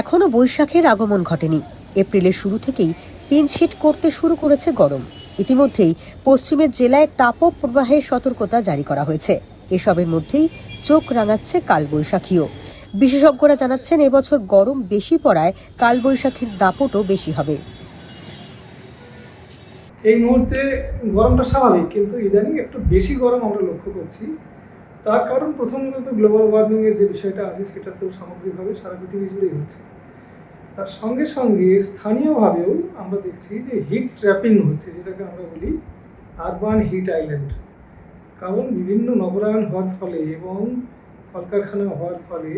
এখনও বৈশাখের আগমন ঘটেনি। এপ্রিলের শুরু থেকেই পিনশিট করতে শুরু করেছে গরম। ইতিমধ্যেই পশ্চিমের জেলায় তাপক প্রবাহের সতর্কতা জারি করা হয়েছে। এসবের মধ্যেই চোখ রাঙাচ্ছে কালবৈশাখীও। বিশেষজ্ঞরা জানাচ্ছেন, এবছর গরম বেশি পড়ায় কালবৈশাখীর দাপটও বেশি হবে। এই মুহূর্তে গরমটা স্বাভাবিক, কিন্তু ইদানিং একটু বেশি গরম আমরা লক্ষ্য করছি। তার কারণ প্রথমত গ্লোবাল ওয়ার্মিংয়ের যে বিষয়টা আছে সেটা তো সামগ্রিকভাবে সারা পৃথিবী জুড়েই হচ্ছে। তার সঙ্গে সঙ্গে স্থানীয়ভাবেও আমরা দেখছি যে হিট ট্র্যাপিং হচ্ছে, যেটাকে আমরা বলি আরবান হিট আইল্যান্ড কারণ বিভিন্ন নগরায়ণ হওয়ার ফলে এবং কলকারখানা হওয়ার ফলে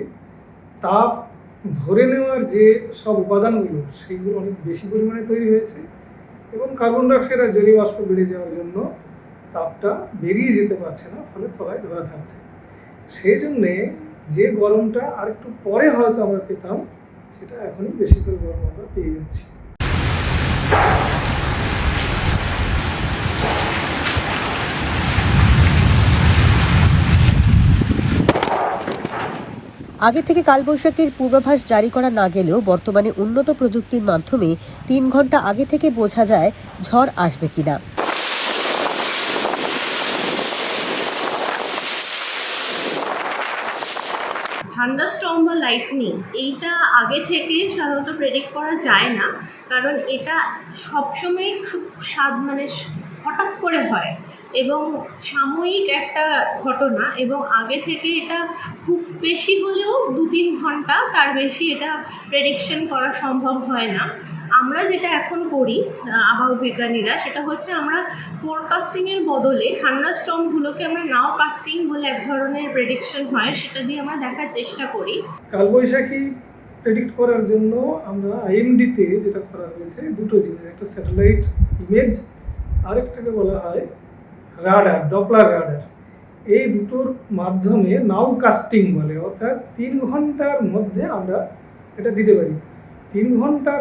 তাপ ধরে নেওয়ার যে সব উপাদানগুলো সেগুলো অনেক বেশি পরিমাণে তৈরি হয়েছে এবং কার্বন ডাইঅক্সাইড আর জলীয় বাষ্প বেড়ে যাওয়ার জন্য তাপটা বেরিয়ে যেতে পারছে না, ফলে তলায় ধরা থাকছে। সেই জন্যে যে গরমটা আর একটু পরে হয়তো আমরা পেতাম সেটা এখনই বেশি করে গরম আমরা পেয়ে যাচ্ছি। আগে থেকে কালবৈশাখীর পূর্বাভাস জারি করা না গেলেও বর্তমানে উন্নত প্রযুক্তির মাধ্যমে তিন ঘণ্টা আগে থেকে বোঝা যায় ঝড় আসবে কিনা। থান্ডারস্টর্ম বা লাইটনিং এইটা আগে থেকে সাধারণত প্রেডিক্ট করা যায় না। কারণ এটা সবসময় খুব সাদ মানে হঠাৎ করে হয়। এবং সাময়িক একটা ঘটনা এবং আগে থেকে এটা খুব বেশি হলেও দু তিন ঘণ্টা তার বেশি এটা প্রেডিকশন করা সম্ভব হয় না। আমরা যেটা এখন করি আবহাওয়া বিজ্ঞানীরা, সেটা হচ্ছে আমরা ফোরকাস্টিংয়ের বদলে ঠান্ডা থান্ডারস্টর্মগুলোকে আমরা নাও কাস্টিং বলে এক ধরনের প্রেডিকশন হয়, সেটা দিয়ে আমরা দেখার চেষ্টা করি। কালবৈশাখী প্রেডিক্ট করার জন্য আমরা আইএমডিতে যেটা করা হয়েছে, দুটো জিনিস একটা স্যাটেলাইট ইমেজ আরেকটাকে বলা হয় রাডার, ডপলার রাডার। এই দুটোর মাধ্যমে নাও কাস্টিং বলে, অর্থাৎ তিন ঘণ্টার মধ্যে আমরা এটা দিতে পারি। তিন ঘণ্টার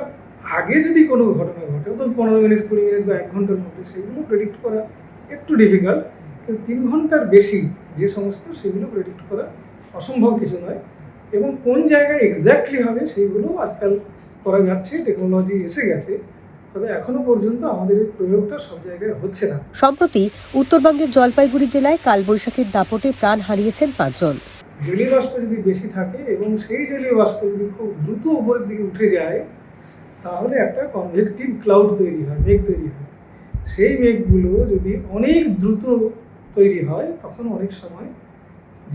আগে যদি কোনো ঘটনা ঘটে, অর্থাৎ পনেরো মিনিট, কুড়ি মিনিট বা এক ঘণ্টার মধ্যে, সেগুলো প্রেডিক্ট করা একটু ডিফিকাল্ট কিন্তু তিন ঘণ্টার বেশি যে সমস্ত, সেগুলো প্রেডিক্ট করা অসম্ভব কিছু নয়। এবং কোন জায়গায় এক্স্যাক্টলি হবে সেইগুলো আজকাল করা যাচ্ছে টেকনোলজি এসে গেছে। তবে এখনও পর্যন্ত আমাদের এই প্রয়োগটা সব জায়গায় হচ্ছে না। সম্প্রতি উত্তরবঙ্গের জলপাইগুড়ি জেলায় কালবৈশাখীর দাপটে প্রাণ হারিয়েছেন পাঁচজন। জলীয় বাষ্প যদি বেশি থাকে এবং সেই জলীয় বাষ্প যদি খুব দ্রুত উপরের দিকে উঠে যায় তাহলে একটা কনভেক্টিভ ক্লাউড তৈরি হয় মেঘ তৈরি হয়। সেই মেঘগুলো যদি অনেক দ্রুত তৈরি হয় তখন অনেক সময়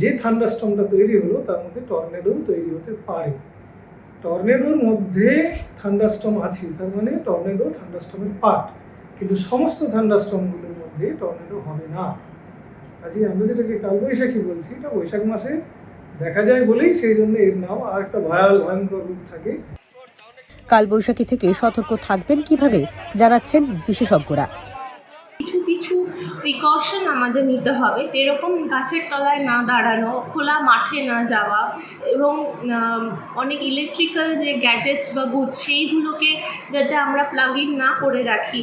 যে থান্ডারস্টমটা তৈরি হলো তার মধ্যে টর্নেডো তৈরি হতে পারে। টর্নেডোর মধ্যে থান্ডারস্টম আছে, তার মানে টর্নেডো থান্ডারস্টমের পার্ট। কিন্তু সমস্ত থান্ডারস্টমগুলোর মধ্যে টর্নেডো হবে না। কাজে আমরা যেটাকে কালবৈশাখী বলছি, এটা বৈশাখ মাসে দেখা যায় বলেই সেই জন্য এর নাম আর একটা ভয়াল, ভয়ঙ্কর রূপ থাকে। কালবৈশাখী থেকে সতর্ক থাকবেন কীভাবে জানাচ্ছেন বিশেষজ্ঞরা। প্রিকশন আমাদের নিতে হবে। যেরকম গাছের তলায় না দাঁড়ানো, খোলা মাঠে না যাওয়া এবং অনেক ইলেকট্রিক্যাল যে গ্যাজেটস বা বুথ সেইগুলোকে যাতে আমরা প্লাগ ইন না করে রাখি।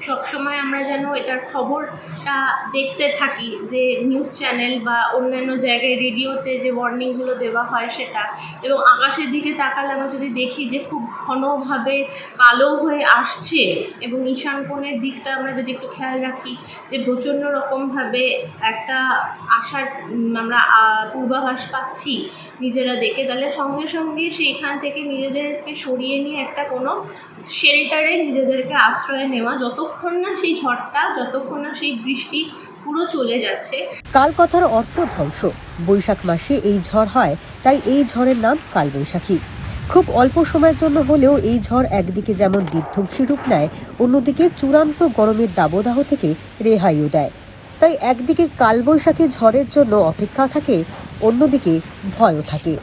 সবসময় আমরা যেন এটার খবরটা দেখতে থাকি যে নিউজ চ্যানেল বা অন্যান্য জায়গায় রেডিওতে যে ওয়ার্নিংগুলো দেওয়া হয় সেটা। এবং আকাশের দিকে তাকালে আমরা যদি দেখি যে খুব ঘনভাবে কালো হয়ে আসছে এবং ঈশান কোণের দিকটা আমরা যদি একটু খেয়াল রাখি যে প্রচণ্ড রকমভাবে একটা আশার আমরা পূর্বাভাস পাচ্ছি নিজেরা দেখে। তাহলে সঙ্গে সঙ্গে সেইখান থেকে নিজেদেরকে সরিয়ে নিয়ে একটা কোনো শেল্টারে নিজেদেরকে আশ্রয় নেওয়া যতক্ষণ না সেই ঝড়টা, যতক্ষণ না সেই বৃষ্টি পুরো চলে যাচ্ছে। কাল কথার অর্থ ধ্বংস। বৈশাখ মাসে এই ঝড় হয়, তাই এই ঝড়ের নাম কালবৈশাখী। খুব অল্প সময়ের জন্য হলেও এই ঝড় একদিকে যেমন বিধ্বংসী রূপ নেয়, অন্যদিকে চূড়ান্ত গরমের দাবদাহ থেকে রেহাইও দেয়। তাই একদিকে কালবৈশাখী ঝড়ের জন্য অপেক্ষা থাকে, অন্যদিকে ভয়ও থাকে।